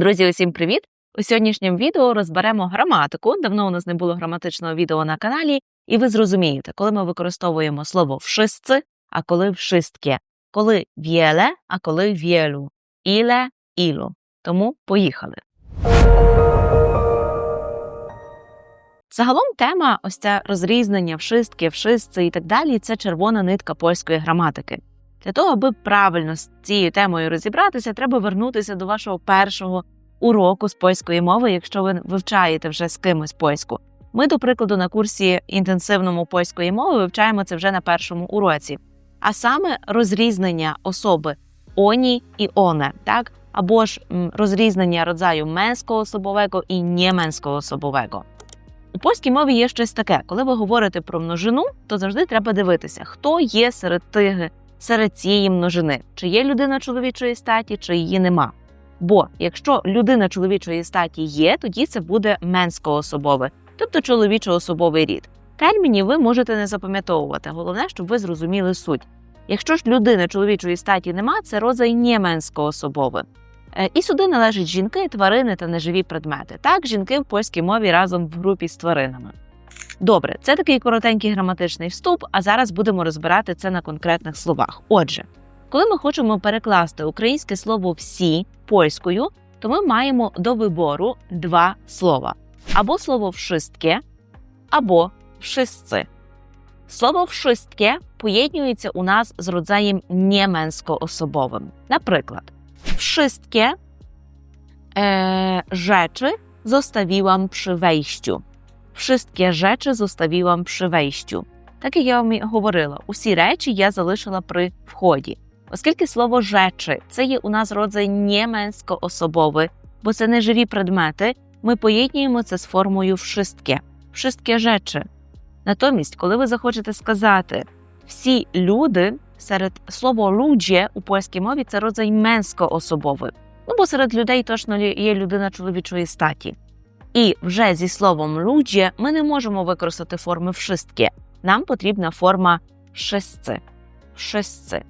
Друзі, усім привіт! У сьогоднішньому відео розберемо граматику. Давно у нас не було граматичного відео на каналі, і ви зрозумієте, коли ми використовуємо слово вшистці, а коли вшистке, коли в'єле, а коли в'єлю, іле, ілу. Тому поїхали. Загалом тема ось ця розрізнення вшистки, вшистці і так далі це червона нитка польської граматики. Для того, аби правильно з цією темою розібратися, треба вернутися до вашого першого уроку з польської мови, якщо ви вивчаєте вже з кимось польську. Ми, до прикладу, на курсі інтенсивному польської мови вивчаємо це вже на першому уроці, а саме розрізнення особи оні і оне, так або ж розрізнення родзаю менського особового і nieменського особового. У польській мові є щось таке, коли ви говорите про множину, то завжди треба дивитися, хто є серед тиги серед цієї множини, чи є людина чоловічої статі, чи її нема. Бо якщо людина чоловічої статі є, тоді це буде менськоособове, тобто чоловічо-особовий рід. Термінів ви можете не запам'ятовувати. Головне, щоб ви зрозуміли суть. Якщо ж людини чоловічої статі нема, це розай неменськоособове. І сюди належать жінки, тварини та неживі предмети. Так, жінки в польській мові разом в групі з тваринами. Добре, це такий коротенький граматичний вступ, а зараз будемо розбирати це на конкретних словах. Отже, коли ми хочемо перекласти українське слово всі польською, то ми маємо до вибору два слова: або слово вшистке, або вшистці. Слово вшистке поєднується у нас з родзаєм niemensko-особовим. Наприклад, wszystkie e, rzeczy zostawiłam przy wejściu. Wszystkie rzeczy zostawiłam przy wejściu. Так як я вам говорила, усі речі я залишила при вході. Оскільки слово «rzeczy» – це є у нас родзай niemensko-особовий, бо це не живі предмети, ми поєднуємо це з формою «wszystkie». «Wszystkie rzeczy». Натомість, коли ви захочете сказати всі люди, серед слова «ludzie» у польській мові це родзай менсько-особовий. Ну, бо серед людей точно є людина чоловічої статі. І вже зі словом «ludzie» ми не можемо використати форми «wszystkie». Нам потрібна форма «wszyscy». «Wszyscy».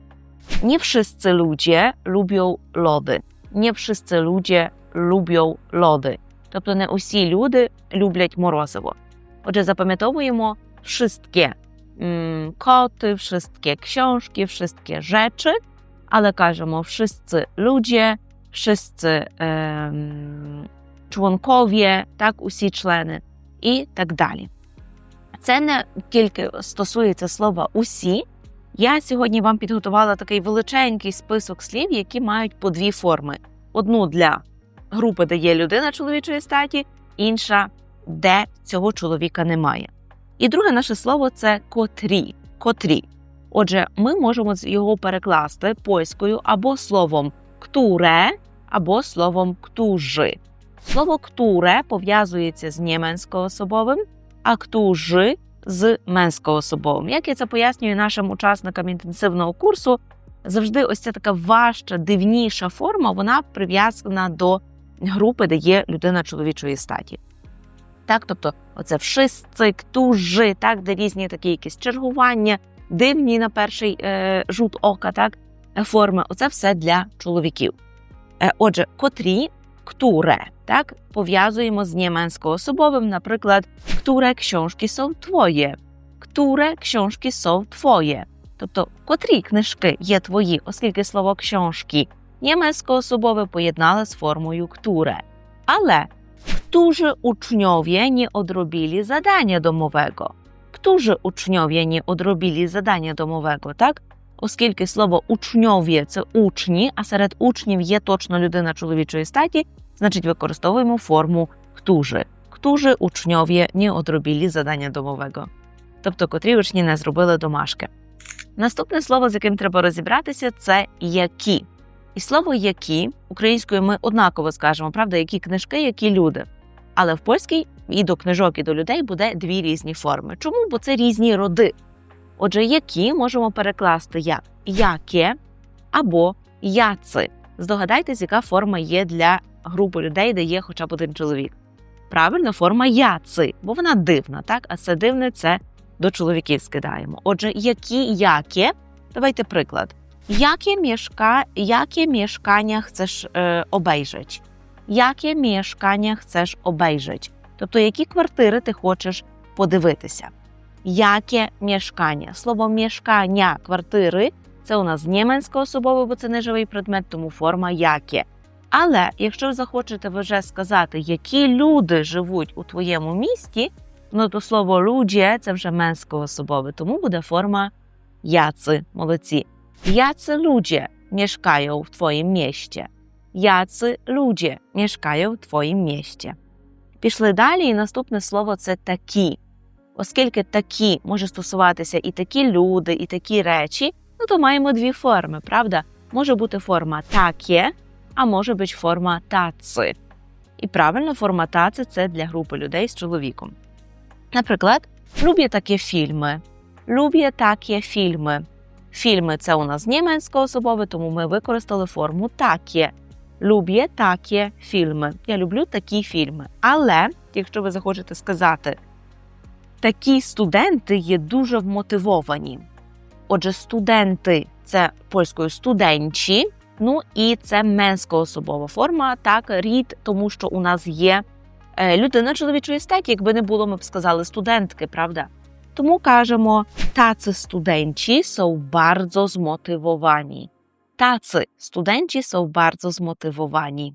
Nie wszyscy ludzie lubią lody. Nie wszyscy ludzie lubią lody. Тобто не усі люди люблять морозиво. Отже, запам'ятовуємо wszystkie koty, wszystkie książki, wszystkie rzeczy, ale кажемо wszyscy ludzie, wszyscy członkowie, так, усі члени і так далі. Це не тільки стосується слова усі. Я сьогодні вам підготувала такий величенький список слів, які мають по дві форми: одну для групи, де є людина чоловічої статі, інша, де цього чоловіка немає. І друге наше слово це котрі. котрі. Отже, ми можемо його перекласти польською або словом ктуре, або словом ктужи. Слово ктуре пов'язується з німенськоособовим, а ктужи з менськоособовим. Як я це пояснюю нашим учасникам інтенсивного курсу, завжди ось ця така важча, дивніша форма, вона прив'язана до групи, де є людина чоловічої статі. Так, тобто, оце вшистик, тужи, так, де різні такі якісь чергування, дивні на перший е, жут ока, так, форми. Оце все для чоловіків. Е, Отже, котрі ктуре, так, пов'язуємо з niemensko-особовим, наприклад, które książki są twoje, które książki są twoje. Тобто, котрі книжки є твої, оскільки слово książki niemensko-особове поєднали з формою ктуре. Але którzy uczniowie nie odrobili zadania domowego. Którzy uczniowie nie odrobili zadania домового, так? Оскільки слово учньові це учні, а серед учнів є точно людина чоловічої статі, значить використовуємо форму ктужи. Ктужи учньові не odrobili задання домового. Тобто котрі учні не зробили домашки. Наступне слово, з яким треба розібратися, це які. І слово які українською ми однаково скажемо, правда, які книжки, які люди. Але в польській і до книжок, і до людей буде дві різні форми. Чому? Бо це різні роди. Отже, які можемо перекласти як яке або яци. Здогадайтесь, яка форма є для групи людей, де є хоча б один чоловік. Правильно, форма яци, бо вона дивна, так? А це дивне це до чоловіків скидаємо. Отже, які яке? Давайте приклад. Jakie, mieszka, jakie mieszkania chcesz e, obejrzeć? яке mieszkanie chcesz obejrzeć. Тобто, які квартири ти хочеш подивитися. Яке mieszkanie. Слово mieszkania, квартири це у нас німецько особове, бо це не живий предмет, тому форма яке. Але якщо ви захочете вже сказати, які люди живуть у твоєму місті, ну то слово «ludzie» – це вже менсько особове, тому буде форма яци. Молодці. Яці ludzie mieszkają w twoim mieście. Яці ludzie mieszkają w twoim mieście. Пішли далі, і наступне слово це такі. Оскільки такі може стосуватися і такі люди, і такі речі, ну то маємо дві форми, правда? Може бути форма таке, а може бути форма таци. І правильна форма таці це для групи людей з чоловіком. Наприклад, люблю такі фільми. Люблю такі фільми. Фільми це у нас німецько особове, тому ми використали форму таке. Люблю такі фільми. Я люблю такі фільми. Але, якщо ви захочете сказати, такі студенти є дуже вмотивовані. Отже, студенти це польською студенчі, ну і це менсько-особова форма, так, рід, тому що у нас є е, людина чоловічої статі, якби не було, ми б сказали студентки, правда? Тому кажемо, таcy studenci są bardzo zmotywowani. Tacy studenci są bardzo zmotywowani.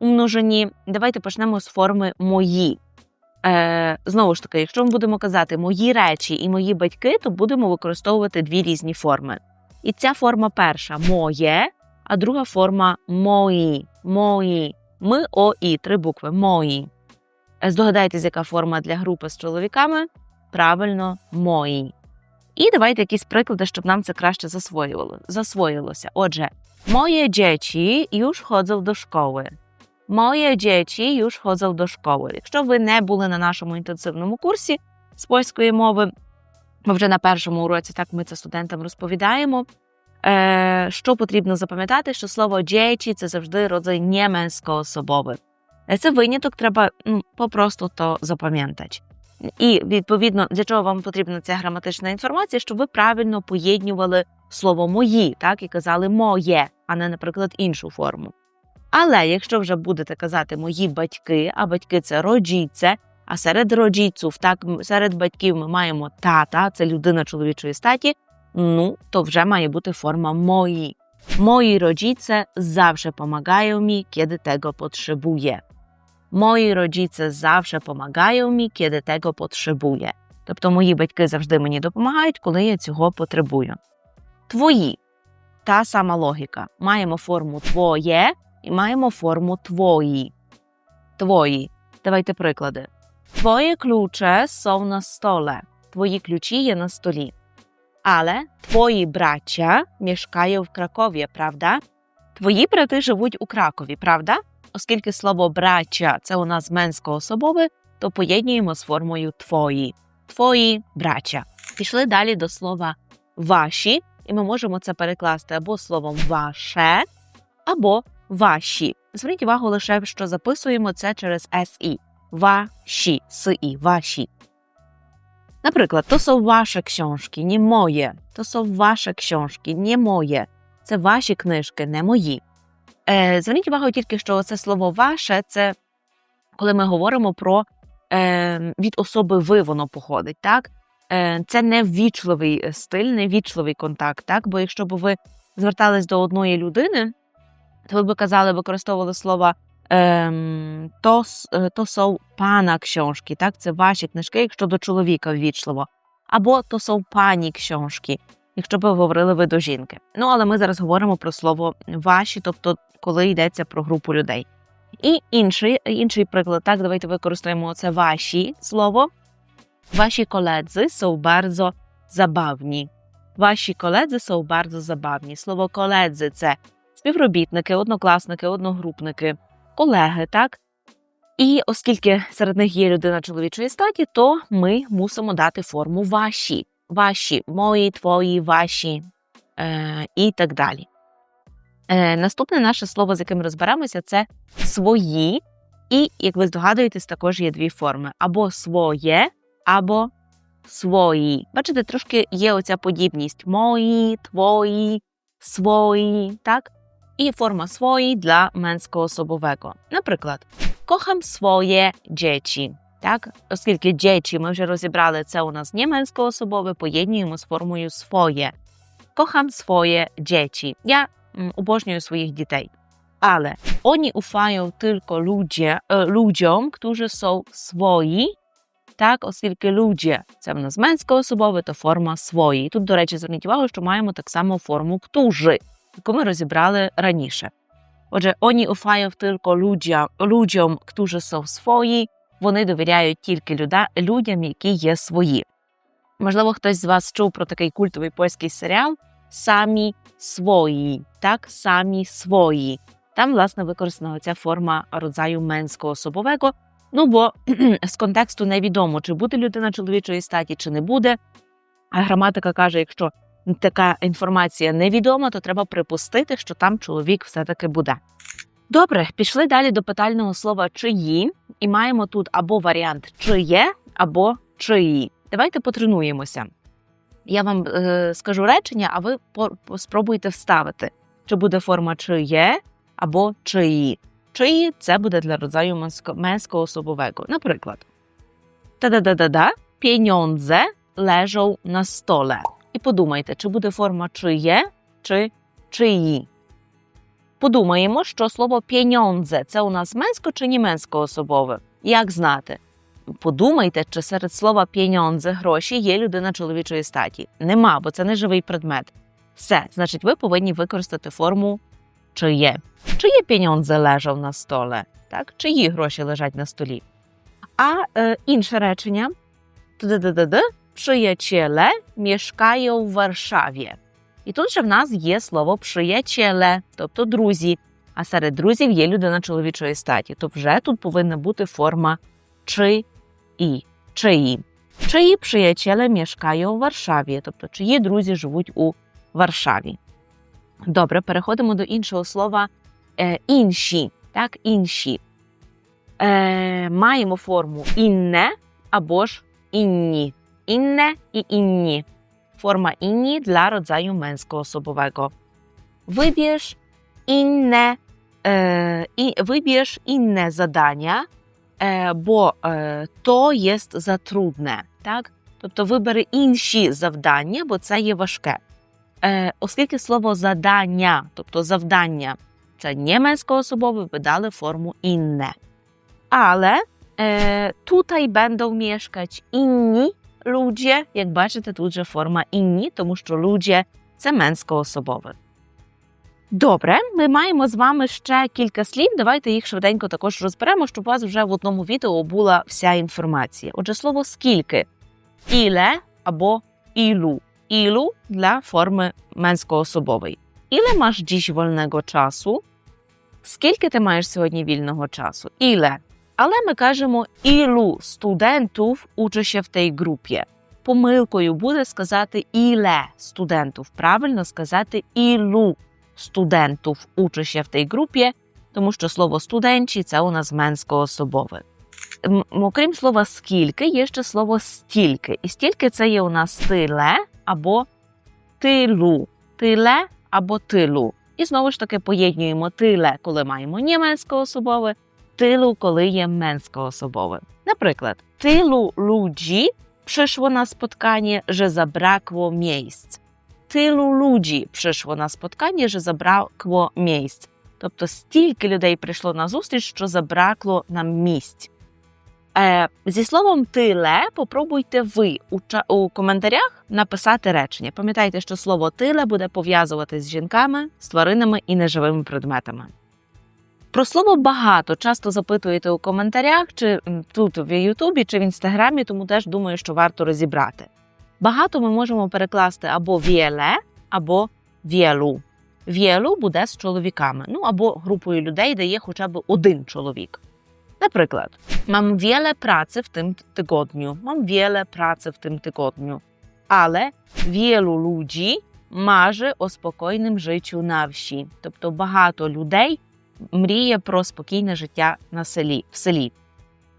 у множині. Давайте почнемо з форми мої. Е, Знову ж таки, якщо ми будемо казати мої речі і мої батьки, то будемо використовувати дві різні форми. І ця форма перша моє, а друга форма мої. Мої. Ми, о, і, три букви мої. Е, здогадайтесь, яка форма для групи з чоловіками? Правильно, мої. І давайте якісь приклади, щоб нам це краще засвоювало, засвоїлося. Отже, моє dzieci już chodzą do szkoły. Moje dzieci już chodzą do szkoły. Якщо ви не були на нашому інтенсивному курсі з польської мови, ми вже на першому уроці так ми це студентам розповідаємо. Е, Що потрібно запам'ятати, що слово dzieci – це завжди родзай нєменсько-особове. Це виняток, треба ну, попросту то запам'ятати. І відповідно, для чого вам потрібна ця граматична інформація, щоб ви правильно поєднювали слово мої, так і казали моє, а не, наприклад, іншу форму. Але якщо вже будете казати мої батьки, а батьки це роджійце, а серед роджійців, так серед батьків ми маємо тата, це людина чоловічої статі, ну то вже має бути форма мої. Мої rodzice zawsze pomagają mi, kiedy tego potrzebuję. Мої rodzice завжди помагають mi, kiedy tego potrzebuję. Тобто мої батьки завжди мені допомагають, коли я цього потребую. Твої та сама логіка. Маємо форму твоє і маємо форму твої. Твої. Давайте приклади. Твої ключе są на столе. Твої ключі є на столі. Але твої браття мешкають в Кракові, правда? Твої брати живуть у Кракові, правда? Оскільки слово браття це у нас менсько-особове, то поєднуємо з формою твої. Твої браття. Пішли далі до слова ваші, і ми можемо це перекласти або словом ваше, або ваші. Зверніть увагу лише, що записуємо це через SI. ваші, с і, ваші. Наприклад, то są ваші książki, не моє. То są ваші książки, не моє. Це ваші книжки, не мої. Е, Зверніть увагу тільки, що це слово ваше це коли ми говоримо про е, від особи ви воно походить. так? Е, Це не ввічливий стиль, не ввічливий контакт. так? Бо якщо б ви звертались до одної людини, то ви б казали, використовували слово ем, то, е, то сов пана кшоншки, так? Це ваші книжки, якщо до чоловіка ввічливо. Або то сов пані кшоншки, якщо б говорили ви до жінки. Ну, але ми зараз говоримо про слово ваші, тобто коли йдеться про групу людей. І інший інший приклад, так, давайте використаємо це ваші слово. Ваші коледзи są bardzo забавні. Ваші коледзи są bardzo забавні. Слово коледзи це співробітники, однокласники, одногрупники, колеги, так? І оскільки серед них є людина чоловічої статі, то ми мусимо дати форму ваші, ваші, мої, твої, ваші е, і так далі. Е, Наступне наше слово, з яким розберемося, це свої. І, як ви здогадуєтесь, також є дві форми: або своє, або свої. Бачите, трошки є оця подібність: мої, твої, свої, так? І форма свої для менського особового. Наприклад, кохам своє дєчі. Так, оскільки дєчі ми вже розібрали це у нас німецько особове, поєднуємо з формою своє. Кохам своє дєчі. Я м, обожнюю своїх дітей. Ale oni ufają tylko ludzie, e, ludziom, którzy są swoi, так, оскільки ludzie – це в нас менськоособове, то форма свої. Тут, до речі, зверніть увагу, що маємо так само форму «ктужи», яку ми розібрали раніше. Отже, oni ufają tylko ludziom, ludziom, którzy są swoi, вони довіряють тільки людям, які є свої. Можливо, хтось з вас чув про такий культовий польський серіал «Самі свої», так, «Самі свої». Там, власне, використана ця форма родзаю менського особового. Ну бо з контексту невідомо, чи буде людина чоловічої статі, чи не буде. А граматика каже, якщо така інформація невідома, то треба припустити, що там чоловік все-таки буде. Добре, пішли далі до питального слова чиї, і маємо тут або варіант чиє, або чиї. Давайте потренуємося. Я вам е, скажу речення, а ви по, спробуйте вставити, чи буде форма чиє, або чиї. Чиї це буде для родзаю менського особового. Наприклад, та-да-да-да-да, pieniądze leżą на столе. І подумайте, чи буде форма чиє, чи чиї. Подумаємо, що слово pieniądze – це у нас менсько чи німенсько особове. Як знати? Подумайте, чи серед слова pieniądze гроші є людина чоловічої статі. Нема, бо це не живий предмет. Все, значить, ви повинні використати форму чиє. Чиє pieniądze leżą на столе? Так? Чиї гроші лежать на столі? А е, інше речення przyjaciele mieszkają в Варшаві. І тут же в нас є слово przyjaciele, тобто друзі. А серед друзів є людина чоловічої статі. То вже тут повинна бути форма чи і чиї. Чиї przyjaciele mieszkają в Варшаві, тобто чиї друзі живуть у Варшаві. Добре, переходимо до іншого слова е, інші. Так, інші. Е, Маємо форму інне або ж інні. Інне і інні. Форма інні для родзаю менського особового. Wybierz inne, e, i, wybierz inne zadania, e, bo e, to jest za trudne. Так? Тобто вибери інші завдання, бо це є важке. Е, Оскільки слово задання, тобто завдання, це німецькоособове, ви дали форму інне. Але е, tutaj będą mieszkać inni ludzie, як бачите, тут же форма інні, тому що ludzie – це менськоособове. Добре, ми маємо з вами ще кілька слів. Давайте їх швиденько також розберемо, щоб у вас вже в одному відео була вся інформація. Отже, слово скільки іле або ілу. Ілу для форми менськоособової. Іле маєш dziś вольного часу? Скільки ти маєш сьогодні вільного часу? Іле. Але ми кажемо ілу студентів учиться в тій групі. Помилкою буде сказати іле студентів. Правильно сказати ілу студентів учиться в тій групі, тому що слово студенчі це у нас менськоособове. Окрім слова скільки, є ще слово стільки. І стільки це є у нас тиле або тилу. Тиле або тилу. І знову ж таки поєднуємо тиле, коли маємо німецьке особове, тилу, коли є менське особове. Наприклад, тилу ludzie przyszło na spotkanie, że zabrakło miejsc. Tylu ludzi przyszło на spotkanie, że zabrakło miejsc. Тобто стільки людей прийшло на зустріч, що забракло нам місць. Е, зі словом тиле попробуйте ви у, у коментарях написати речення. Пам'ятайте, що слово тиле буде пов'язуватись з жінками, з тваринами і неживими предметами. Про слово багато часто запитуєте у коментарях, чи тут в Ютубі, чи в Інстаграмі, тому теж думаю, що варто розібрати. Багато ми можемо перекласти або віеле, або віелу. Віелу буде з чоловіками, ну або групою людей, де є хоча б один чоловік. Наприклад, mam wiele pracy w tym tygodniu, mam wiele pracy w tym tygodniu, ale wielu ludzi marzy o spokійному життю на всі. Тобто багато людей мріє про спокійне життя на селі, в селі.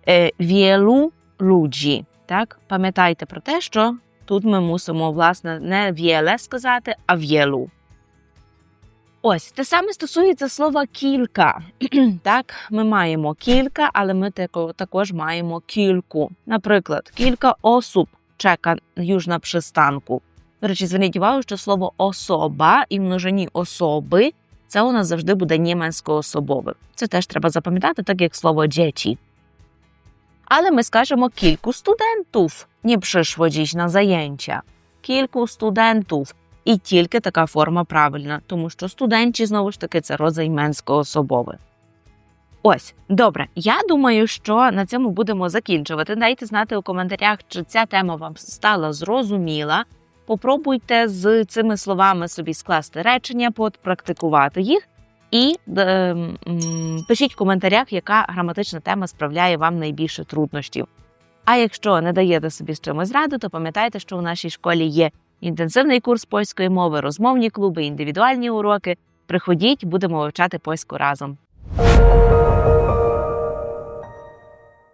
Е, Wielu ludzi. Так? Пам'ятайте про те, що тут ми мусимо, власне, не в'єле сказати, а в'єлу. Ось те саме стосується слова кілька. так, ми маємо кілька, але ми також маємо кільку. Наприклад, кілька осіб чека już на przystanku. До речі, зверніть увагу, що слово особа і множині особи це у нас завжди буде німецько особове. Це теж треба запам'ятати, так як слово діті. Але ми скажемо кільку студентів не прийшло dziś на заяття. Кільку студентів. І тільки така форма правильна, тому що студенті, знову ж таки, це розайменсько особове. Ось, добре. Я думаю, що на цьому будемо закінчувати. Дайте знати у коментарях, чи ця тема вам стала зрозуміла. Попробуйте з цими словами собі скласти речення, попрактикувати їх. І е, пишіть в коментарях, яка граматична тема справляє вам найбільше труднощів. А якщо не даєте собі з чимось ради, то пам'ятайте, що у нашій школі є інтенсивний курс польської мови, розмовні клуби, індивідуальні уроки. Приходіть, будемо вивчати польську разом.